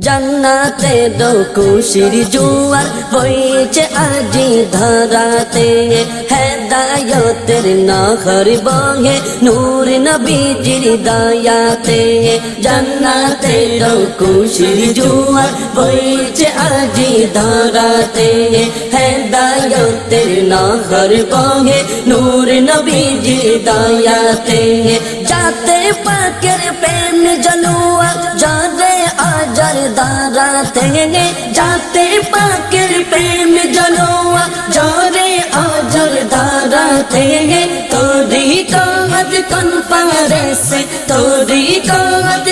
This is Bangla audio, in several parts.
জান্নাতে খুশির জুয়ার বইছে আজি ধরাতে। হেদায়তের নহর বহে নূর নবীজির দয়াতে। জান্নাতে খুশির জুয়ার বইছে আজি ধরাতে। হেদায়তের নহর বহে নূর নবীজির দয়াতে। যাতে পাকের প্রেম জনুয়া যারে আজার لگاتے ہیں جاتے پاکر پریم جنوا جورے آجر داراتے ہیں توری کا حد کن پارے سے توری کا حد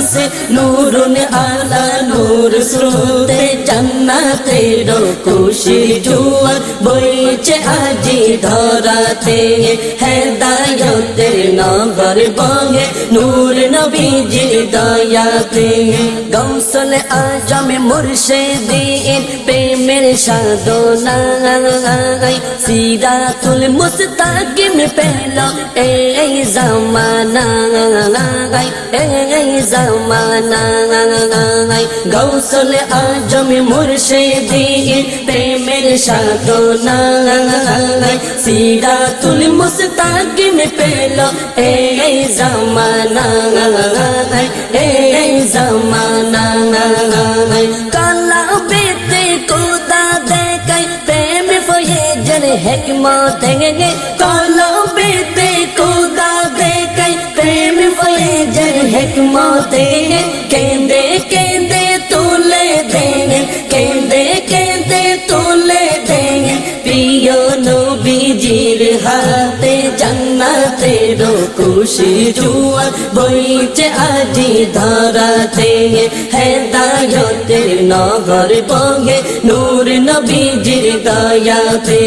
কনফারেন্স নূরুন আলা নূর স্রোতে জান্নাতের খুশি জুয়ার বইছে আজি ধরাতে হেদায়তের নগর বহে নূর নবীজির দয়াতে গৌসল আজম মুর্শিদিন প্রেমের সাধনায় সিরাতুল মুস্তাকিম পেল এই জামানায় এই জামানায় গৌসল আজম মুর্শিদিন প্রেমের সাধনায় সিরাতুল মুস্তাকিম পেল এই জামানায় এই জামানায় ماتے کالوا دے گے بلے جرکماتے জান্নাতের খুশি জুয়া বইছে আজি ধরাতে হেদায়তের নগর বহে নূর নবীজির দয়াতে।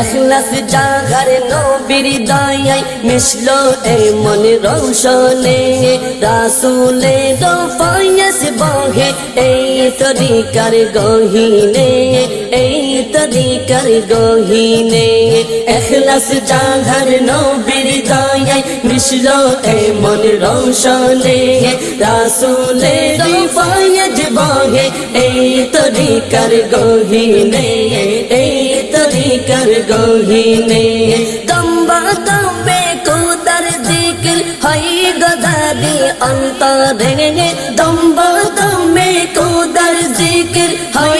এখলাস জাগার নবীর দয়ায় মিশলো এ মন রৌশনে। রাসুলে দো ফয়স বহে এই তরিকার গহিনে। এই তরিকার গহিনে এখলাস জাগার নবীর দয়ায় মিশলো এ মন রৌশনে রাসুলে দো ফয়স বহে এই তরিকার গহিনে এই তরিকার গহিনে দম্বা দম্বে কুদার জিকির হই গদারি অন্তরে দম্বা দম্বে কুদার জিকির হই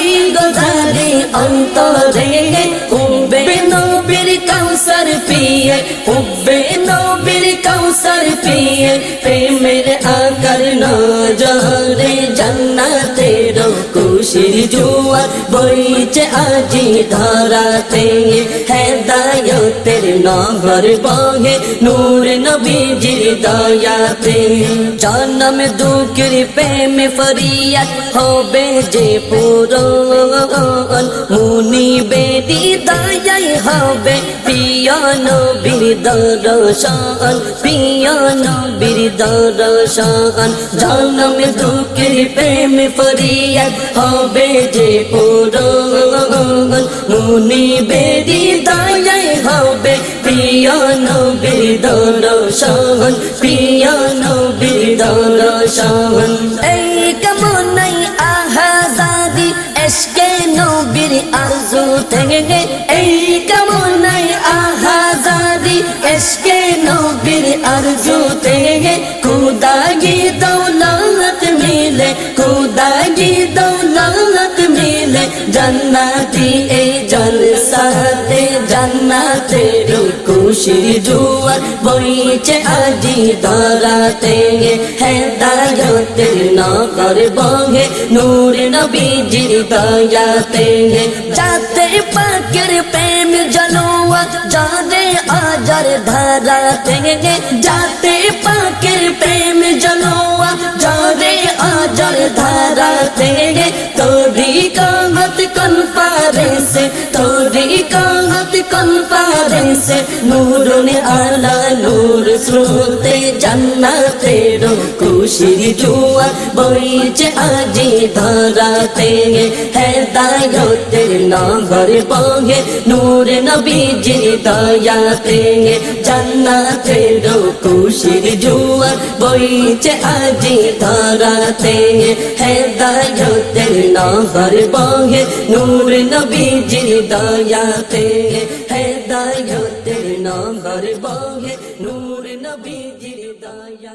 অন্তরে উবে নবীর কাউসার পিয়ে উবে নবীর কাউসার পিয়ে প্রেমের আকার নজরে জান্নাতের খুশির জুয়ার বইছে আজি ধরাতে হেদায়তের নগর বহে নূর নবীজির দয়াতে জন্ম দুঃখের প্রেম ফরিয়াদ হবে যে পুরন মুনি বেদি দয়াই হবে প্রিয় নবীর দর্শন প্রিয় নবীর দর্শন জন্ম দুঃখের প্রেম ফরিয়াদ হবে যে পুরন মুনি বেদি দয়াই হবে। প্রিয় নবীর দর্শন, প্রিয় নবীর দর্শন। এই কামনাই আহাজাদি, এসকে নবীর আরজু থেকে এই কামনাই আহাজাদি, এসকে নবীর আরজু থেকে জান্নাতি, এই জলসাতে জান্নাতের খুশির জুয়ার বইছে আজি ধরাতে। হেদায়তের নগর বহে নূর নবীজির দয়াতে। যাতে পাকের প্রেম জলোয়া যারে আজার ধরাতে। যাতে পাকের প্রেম জলোয়া যারে আজার ধরাতে। তোরি কনফারেন্স নূরনে আলা নূর স্রোতে জান্নাতের খুশির জুয়া বইছে আজি ধরাতে। হেদায়তের নগর বহে নূর নবীজির দয়াতে। জান্নাতের খুশির জুয়া বইছে আজি ধরাতে হেদায়তের নগর বহে নূর নবীজির দয়াতে হেদায়তের নগর বহে নূর নবীজির দয়াতে